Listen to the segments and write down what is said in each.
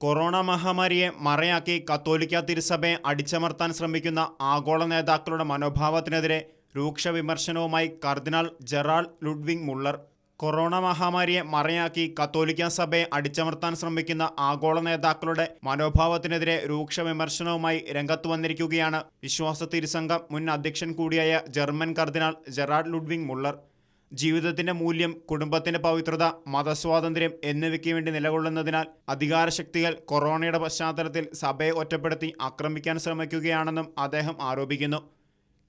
Corona മഹാമാരിയെ മറയാക്കി കത്തോലിക്ക തിരുസഭയെ അടിച്ചമർത്താൻ ശ്രമിക്കുന്ന ആഗോള നേതാക്കളുടെ മനോഭാവത്തിനെതിരെ രൂക്ഷ വിമർശനവുമായി cardinal Gerhard Ludwig Muller. Corona മഹാമാരിയെ മറയാക്കി കത്തോലിക്ക സഭയെ അടിച്ചമർത്താൻ ശ്രമിക്കുന്ന ആഗോള നേതാക്കളുടെ മനോഭാവത്തിനെതിരെ രൂക്ഷ വിമർശനവുമായി രംഗത്ത് വന്നിരിക്കുകയാണ് വിശ്വാസ തിരുസംഘം മുൻ അധ്യക്ഷൻ കൂടിയായ ജർമ്മൻ കർദിനാൾ ജെറാഡ് ലുഡ്വിങ് മുള്ളർ. ജീവിതത്തിന്റെ മൂല്യം കുടുംബത്തിന്റെ പവിത്രത മതസ്വാതന്ത്ര്യം എന്നിവയ്ക്ക് വേണ്ടി നിലകൊള്ളുന്നതിനാൽ അധികാരശക്തികൾ കൊറോണയുടെ പശ്ചാത്തലത്തിൽ സഭയെ ഒറ്റപ്പെടുത്തി ആക്രമിക്കാൻ ശ്രമിക്കുകയാണെന്നും അദ്ദേഹം ആരോപിക്കുന്നു.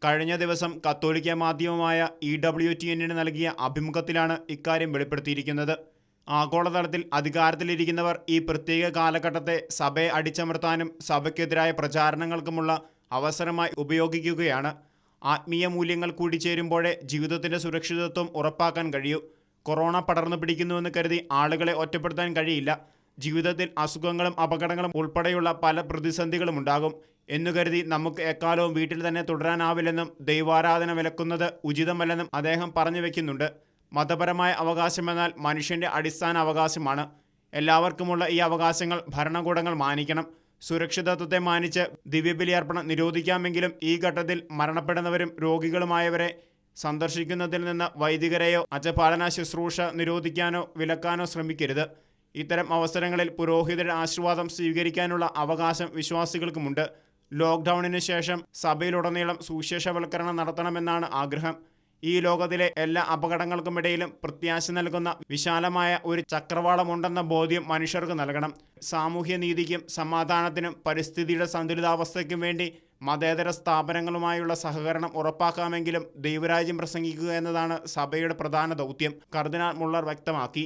കഴിഞ്ഞ ദിവസം കത്തോലിക്ക മാധ്യമമായ ഇ ഡബ്ല്യു ടി എന്നിന് നൽകിയ അഭിമുഖത്തിലാണ് ഇക്കാര്യം വെളിപ്പെടുത്തിയിരിക്കുന്നത്. ആഗോളതലത്തിൽ അധികാരത്തിലിരിക്കുന്നവർ ഈ പ്രത്യേക കാലഘട്ടത്തെ സഭയെ അടിച്ചമർത്താനും സഭയ്ക്കെതിരായ പ്രചാരണങ്ങൾക്കുമുള്ള അവസരമായി ഉപയോഗിക്കുകയാണ്. ആത്മീയ മൂല്യങ്ങൾ കൂടി കൂടിച്ചേരുമ്പോഴേ ജീവിതത്തിന്റെ സുരക്ഷിതത്വം ഉറപ്പാക്കാൻ കഴിയൂ. കൊറോണ പടർന്നു പിടിക്കുന്നുവെന്ന് കരുതി ആളുകളെ ഒറ്റപ്പെടുത്താൻ കഴിയില്ല. ജീവിതത്തിൽ അസുഖങ്ങളും അപകടങ്ങളും ഉൾപ്പെടെയുള്ള പല പ്രതിസന്ധികളും ഉണ്ടാകും. എന്നു കരുതി നമുക്ക് എക്കാലവും വീട്ടിൽ തന്നെ തുടരാനാവില്ലെന്നും ദൈവാരാധന വിലക്കുന്നത് ഉചിതമല്ലെന്നും അദ്ദേഹം പറഞ്ഞു വയ്ക്കുന്നുണ്ട് മതപരമായ അവകാശമെന്നാൽ മനുഷ്യന്റെ അടിസ്ഥാന അവകാശമാണ്. എല്ലാവർക്കുമുള്ള ഈ അവകാശങ്ങൾ ഭരണകൂടങ്ങൾ മാനിക്കണം. സുരക്ഷിതത്വത്തെ മാനിച്ച് ദിവ്യബലിയർപ്പണം നിരോധിക്കാമെങ്കിലും ഈ ഘട്ടത്തിൽ മരണപ്പെടുന്നവരും രോഗികളുമായവരെ സന്ദർശിക്കുന്നതിൽ നിന്ന് വൈദികരെയോ അജപാലന ശുശ്രൂഷ നിരോധിക്കാനോ വിലക്കാനോ ശ്രമിക്കരുത്. ഇത്തരം അവസരങ്ങളിൽ പുരോഹിതരുടെ ആശീർവാദം സ്വീകരിക്കാനുള്ള അവകാശം വിശ്വാസികൾക്കുമുണ്ട്. ലോക്ക്ഡൌണിന് ശേഷം സഭയിലുടനീളം സുവിശേഷവൽക്കരണം നടത്തണമെന്നാണ് ആഗ്രഹം. ഈ ലോകത്തിലെ എല്ലാ അപകടങ്ങൾക്കുമിടയിലും പ്രത്യാശ നൽകുന്ന വിശാലമായ ഒരു ചക്രവാളമുണ്ടെന്ന ബോധ്യം മനുഷ്യർക്ക് നൽകണം. സാമൂഹ്യ നീതിക്കും സമാധാനത്തിനും പരിസ്ഥിതിയുടെ സന്തുലിതാവസ്ഥയ്ക്കും വേണ്ടി മതേതര സ്ഥാപനങ്ങളുമായുള്ള സഹകരണം ഉറപ്പാക്കാമെങ്കിലും ദൈവരാജ്യം പ്രസംഗിക്കുക എന്നതാണ് സഭയുടെ പ്രധാന ദൗത്യം കർദിനാൾ മുള്ളർ വ്യക്തമാക്കി.